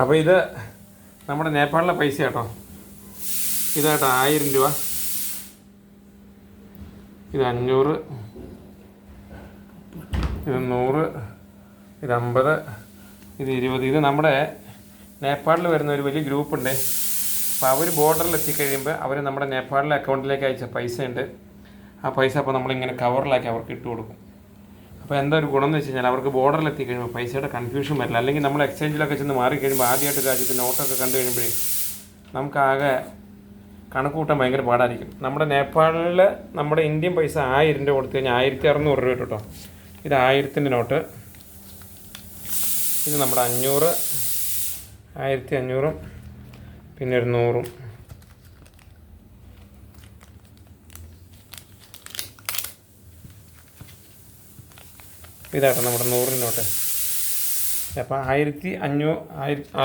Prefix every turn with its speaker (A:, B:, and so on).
A: അപ്പോൾ ഇത് നമ്മുടെ നേപ്പാളിലെ പൈസ കേട്ടോ. ഇതാട്ടോ ആയിരം രൂപ. ഇത് അഞ്ഞൂറ്. ഇത് നൂറ്. ഇത് അമ്പത്. ഇത് ഇരുപത്. ഇത് നമ്മുടെ നേപ്പാളിൽ വരുന്ന ഒരു വലിയ ഗ്രൂപ്പുണ്ട് അപ്പോൾ അവർ ബോർഡറിൽ എത്തിക്കഴിയുമ്പോൾ അവർ നമ്മുടെ നേപ്പാളിലെ അക്കൗണ്ടിലേക്ക് അയച്ച പൈസ ഉണ്ട്. ആ പൈസ അപ്പോൾ നമ്മളിങ്ങനെ കവറിലാക്കി അവർക്ക് ഇട്ട് കൊടുക്കും അപ്പോൾ എന്താ ഒരു ഗുണം എന്ന് വെച്ച് കഴിഞ്ഞാൽ അവർക്ക് ബോർഡറിൽ എത്തി കഴിയുമ്പോൾ പൈസയുടെ കൺഫ്യൂഷൻ വരില്ല. അല്ലെങ്കിൽ നമ്മൾ എക്സ്ചേഞ്ചിലൊക്കെ ചെന്ന് മാറി കഴിയുമ്പോൾ ആദ്യമായിട്ട് രാജ്യത്ത് നോട്ടൊക്കെ കണ്ടു കഴിയുമ്പോഴേ നമുക്കാകെ കണക്ക് കൂട്ടാൻ ഭയങ്കര പാടായിരിക്കും. നമ്മുടെ നേപ്പാളിൽ നമ്മുടെ ഇന്ത്യൻ പൈസ ആയിരം രൂപ കൊടുത്തു കഴിഞ്ഞാൽ ആയിരത്തി അറുന്നൂറ് രൂപ കേട്ടോ ഇത് ആയിരത്തിന്റെ നോട്ട് ഇത് നമ്മുടെ അഞ്ഞൂറ് ആയിരത്തി അഞ്ഞൂറും പിന്നെ ഒരു നൂറും. ഇതാട്ടോ നമ്മുടെ നൂറിനോട്ട്. അപ്പം ആയിരത്തി അഞ്ഞൂ ആയിരത്തി